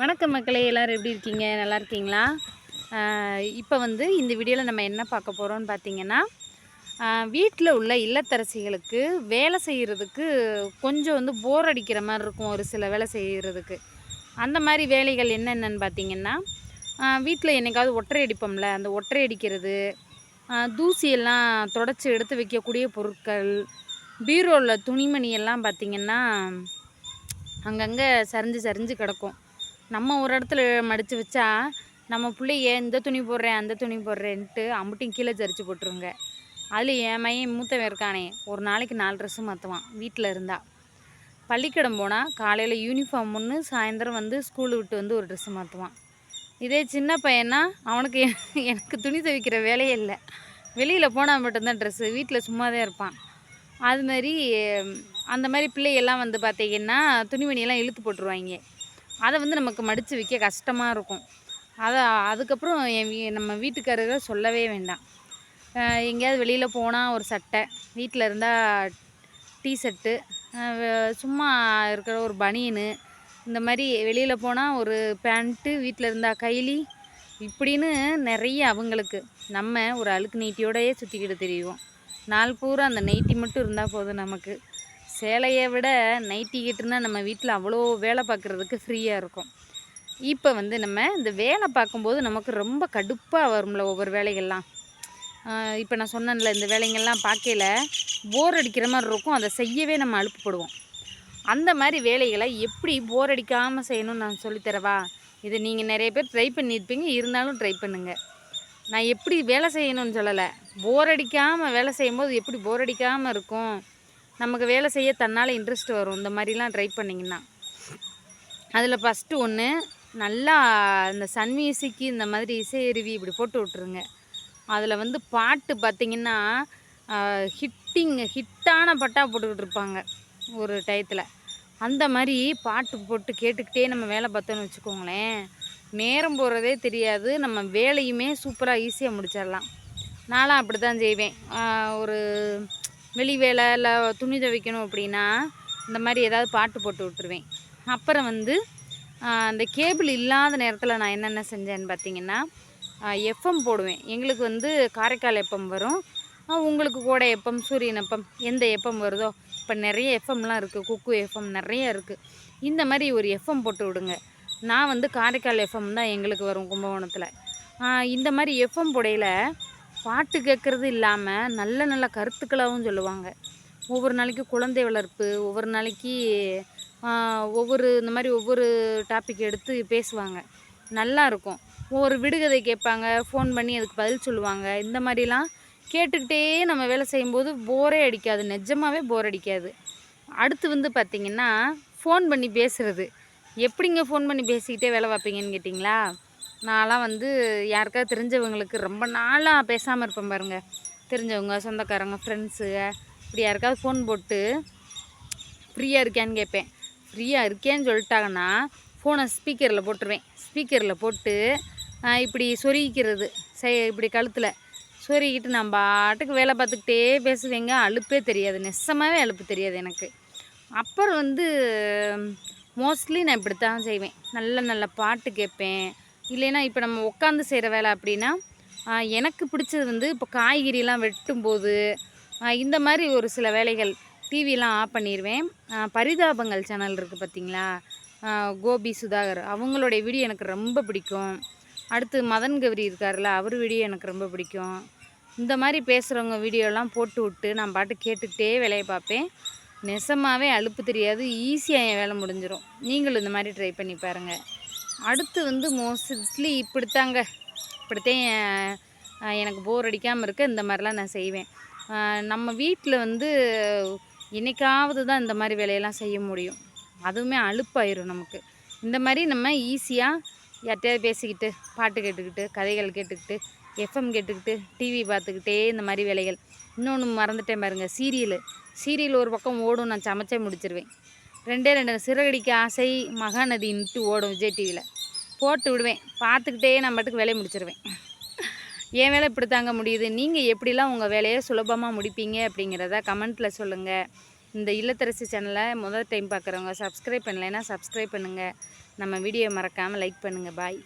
வணக்கம் மக்களே எல்லோரும் எப்படி இருக்கீங்க? நல்லா இருக்கீங்களா? இப்போ வந்து இந்த வீடியோவில் நம்ம என்ன பார்க்க போகிறோம்னு பார்த்தீங்கன்னா வீட்டில் உள்ள இல்லத்தரசிகளுக்கு வேலை செய்கிறதுக்கு கொஞ்சம் வந்து போர் அடிக்கிற மாதிரி இருக்கும் ஒரு சில வேலை செய்கிறதுக்கு அந்த மாதிரி வேலைகள் என்னென்னு பார்த்தீங்கன்னா வீட்டில் என்னைக்காவது ஒற்றை அடிப்போம்ல அந்த ஒற்றை அடிக்கிறது தூசியெல்லாம் தொடச்சி எடுத்து வைக்கக்கூடிய பொருட்கள் பீரோவில் துணிமணி எல்லாம் பார்த்திங்கன்னா அங்கங்கே சரிஞ்சு சரிஞ்சு கிடக்கும். நம்ம ஒரு இடத்துல மடித்து வச்சா நம்ம பிள்ளைய இந்த துணி போடுறேன் அந்த துணி போடுறேன்ட்டு அம்புட்டையும் கீழே ஜரிச்சு போட்டுருங்க. அதில் என் மையன் மூத்தவன் இருக்கானே ஒரு நாளைக்கு நாலு ட்ரெஸ்ஸு மாற்றுவான் வீட்டில் இருந்தா. பள்ளிக்கிடம் போனால் காலையில் யூனிஃபார்ம் ஒன்று சாயந்தரம் வந்து ஸ்கூலு விட்டு வந்து ஒரு ட்ரெஸ்ஸு மாற்றுவான் இதே சின்ன பையனா அவனுக்கு எனக்கு துணி துவைக்கிற வேலையே இல்லை. வெளியில் போனால் மட்டும்தான் ட்ரெஸ்ஸு வீட்டில் சும்மா தான் இருப்பான். அது மாதிரி அந்த மாதிரி பிள்ளையெல்லாம் வந்து பார்த்திங்கன்னா துணிமணியெல்லாம் இழுத்து போட்டுருவாங்க அதை வந்து நமக்கு மடித்து விற்க கஷ்டமாக இருக்கும். அதை அதுக்கப்புறம் என் வீ நம்ம வீட்டுக்காரரை சொல்லவே வேண்டாம். எங்கேயாவது வெளியில் போனால் ஒரு சட்டை வீட்டில் இருந்தால் டீஷர்ட்டு சும்மா இருக்கிற ஒரு பனியனு இந்த மாதிரி வெளியில் போனால் ஒரு பேண்ட்டு வீட்டில் இருந்தால் கைலி இப்படின்னு நிறைய அவங்களுக்கு நம்ம ஒரு அழுக்கு நைட்டியோடயே சுற்றிக்கிட்டு தெரியுவோம் நாள் பூரா அந்த நைட்டி மட்டும் இருந்தால் போதும் நமக்கு. சேலையை விட நைட்டி கிட்டுனா நம்ம வீட்டில் அவ்வளோ வேலை பார்க்குறதுக்கு ஃப்ரீயாக இருக்கும். இப்போ வந்து நம்ம இந்த வேலை பார்க்கும்போது நமக்கு ரொம்ப கடுப்பாக வரும்ல ஒவ்வொரு வேலைகள்லாம். இப்போ நான் சொன்னேன்ல இந்த வேலைங்கள்லாம் பார்க்கையில போர் அடிக்கிற மாதிரி இருக்கும் அதை செய்யவே நம்ம அலுப்புப்படுவோம் அந்த மாதிரி வேலைகளை எப்படி போர் அடிக்காமல் செய்யணும்னு நான் சொல்லித்தரவா இது நீங்கள் நிறைய பேர் ட்ரை பண்ணியிருப்பீங்க இருந்தாலும் ட்ரை பண்ணுங்கள் நான் எப்படி வேலை செய்யணும்னு சொல்லலை. போர் அடிக்காமல் வேலை செய்யும்போது எப்படி போர் அடிக்காமல் இருக்கும்? நமக்கு வேலை செய்ய தன்னால் இன்ட்ரெஸ்ட் வரும். இந்த மாதிரிலாம் ட்ரை பண்ணிங்கன்னா. அதில் ஃபஸ்ட்டு ஒன்று நல்லா இந்த சன் மியூசிக்கு இந்த மாதிரி இசையருவி இப்படி போட்டு விட்ருங்க அதில் வந்து பாட்டு பார்த்திங்கன்னா ஹிட்டிங் ஹிட்டான பட்டா போட்டுக்கிட்டு இருப்பாங்க ஒரு டயத்தில் அந்த மாதிரி பாட்டு போட்டு கேட்டுக்கிட்டே நம்ம வேலை பார்த்தோன்னு வச்சுக்கோங்களேன். நேரம் போகிறதே தெரியாது. நம்ம வேலையுமே சூப்பராக ஈஸியாக முடிச்சிடலாம். நானும் அப்படி தான் செய்வேன் ஒரு வெளி வேலை இல்லை துணி துவைக்கணும் அப்படின்னா இந்த மாதிரி ஏதாவது பாட்டு போட்டு விட்டுருவேன். அப்புறம் வந்து அந்த கேபிள் இல்லாத நேரத்தில் நான் என்னென்ன செஞ்சேன்னு பார்த்தீங்கன்னா எஃப்எம் போடுவேன். எங்களுக்கு வந்து காரைக்கால் எஃப்எம் வரும். உங்களுக்கு கூட எஃப்எம் சூரியன் எப்பம் எந்த எஃப்எம் வருதோ இப்போ நிறைய எஃப்எம்லாம் இருக்குது குக்கு எஃப்எம் நிறைய இருக்குது இந்த மாதிரி ஒரு எஃப்எம் போட்டு விடுங்க. நான் வந்து காரைக்கால் எஃப்எம் தான் எங்களுக்கு வரும் கும்பகோணத்தில். இந்த மாதிரி எஃப்எம் புடையில் பாட்டு கேட்குறது இல்லாமல் நல்ல நல்ல கருத்துக்களாகவும் சொல்லுவாங்க. ஒவ்வொரு நாளைக்கு குழந்தை வளர்ப்பு ஒவ்வொரு நாளைக்கு ஒவ்வொரு இந்த மாதிரி ஒவ்வொரு டாபிக் எடுத்து பேசுவாங்க. நல்லா இருக்கும். ஒவ்வொரு விடுகதை கேட்பாங்க ஃபோன் பண்ணி அதுக்கு பதில் சொல்லுவாங்க. இந்த மாதிரிலாம் கேட்டுக்கிட்டே நம்ம வேலை செய்யும்போது போரே அடிக்காது. நிஜமாகவே போர் அடிக்காது. அடுத்து வந்து பார்த்திங்கன்னா ஃபோன் பண்ணி பேசுகிறது எப்படிங்க ஃபோன் பண்ணி பேசிக்கிட்டே வேலை பார்ப்பீங்கன்னு கேட்டிங்களா? நான்லாம் வந்து யாருக்காவது தெரிஞ்சவங்களுக்கு ரொம்ப நாளாக பேசாமல் இருப்பேன் பாருங்கள் தெரிஞ்சவங்க சொந்தக்காரங்க ஃப்ரெண்ட்ஸுங்க இப்படி யாருக்காவது ஃபோன் போட்டு ஃப்ரீயாக இருக்கியான்னு கேட்பேன். ஃப்ரீயாக இருக்கேன்னு சொல்லிட்டாங்கன்னா ஃபோனை ஸ்பீக்கரில் போட்டுருவேன். ஸ்பீக்கரில் போட்டு இப்படி சொருகிக்கிறது. செய் இப்படி கழுத்தில். சொருகிட்டு நான் பாட்டுக்கு வேலை பார்த்துக்கிட்டே பேசுவேங்க. அலுப்பே தெரியாது. நெசமாகவே அலுப்பு தெரியாது எனக்கு. அப்புறம் வந்து மோஸ்ட்லி நான் இப்படி தான் செய்வேன். நல்ல நல்ல பாட்டு கேட்பேன். இல்லைன்னா இப்போ நம்ம உட்காந்து செய்கிற வேலை அப்படின்னா எனக்கு பிடிச்சது வந்து இப்போ காய்கறிலாம் வெட்டும்போது இந்த மாதிரி ஒரு சில வேலைகள் டிவிலாம் ஆஃப் பண்ணிடுவேன் பரிதாபங்கள் சேனல் இருக்குது பார்த்தீங்களா கோபி சுதாகர் அவங்களுடைய வீடியோ எனக்கு ரொம்ப பிடிக்கும். அடுத்து மதன் கௌரி இருக்கார்ல அவர் வீடியோ எனக்கு ரொம்ப பிடிக்கும். இந்த மாதிரி பேசுகிறவங்க வீடியோலாம் போட்டு விட்டு நான் பாட்டு கேட்டுக்கிட்டே வேலையை பார்ப்பேன். நெசமாகவே அலுப்பு தெரியாது ஈஸியாக என் வேலை முடிஞ்சிடும் நீங்களும் இந்த மாதிரி ட்ரை பண்ணி பாருங்கள் அடுத்து வந்து மோஸ்ட்லி இப்படித்தாங்க. இப்படித்தான் எனக்கு போர் அடிக்காமல் இருக்க இந்த மாதிரிலாம் நான் செய்வேன். நம்ம வீட்டில் வந்து என்றைக்காவது தான் இந்த மாதிரி வேலையெல்லாம் செய்ய முடியும். அதுவுமே அழுப்பாயிரும் நமக்கு. இந்த மாதிரி நம்ம ஈஸியாக யார்கிட்டயாவது பேசிக்கிட்டு பாட்டு கேட்டுக்கிட்டு கதைகள் கேட்டுக்கிட்டு எஃப்எம் கேட்டுக்கிட்டு டிவி பார்த்துக்கிட்டே இந்த மாதிரி வேலைகள். இன்னொன்று மறந்துட்டேன் பாருங்கள் சீரியலு. சீரியல் ஒரு பக்கம் ஓடும் நான் சமைச்சே முடிச்சிருவேன். ரெண்டே ரெண்டு சிறகடிக்கு ஆசை மகாநதின்ட்டு ஓடும் விஜய் டிவியில் போட்டு விடுவேன். பார்த்துக்கிட்டே நான் பாட்டுக்கு வேலையை முடிச்சிருவேன். என் வேலை இப்படி தாங்க முடியுது. நீங்கள் எப்படிலாம் உங்கள் வேலையை சுலபமாக முடிப்பீங்க அப்படிங்கிறத கமெண்ட்டில் சொல்லுங்கள் இந்த இல்லத்தரசி சேனலை முதல் டைம் பார்க்குறவங்க சப்ஸ்கிரைப் பண்ணலைன்னா சப்ஸ்கிரைப் பண்ணுங்கள் நம்ம வீடியோ மறக்காமல் லைக் பண்ணுங்கள் பாய்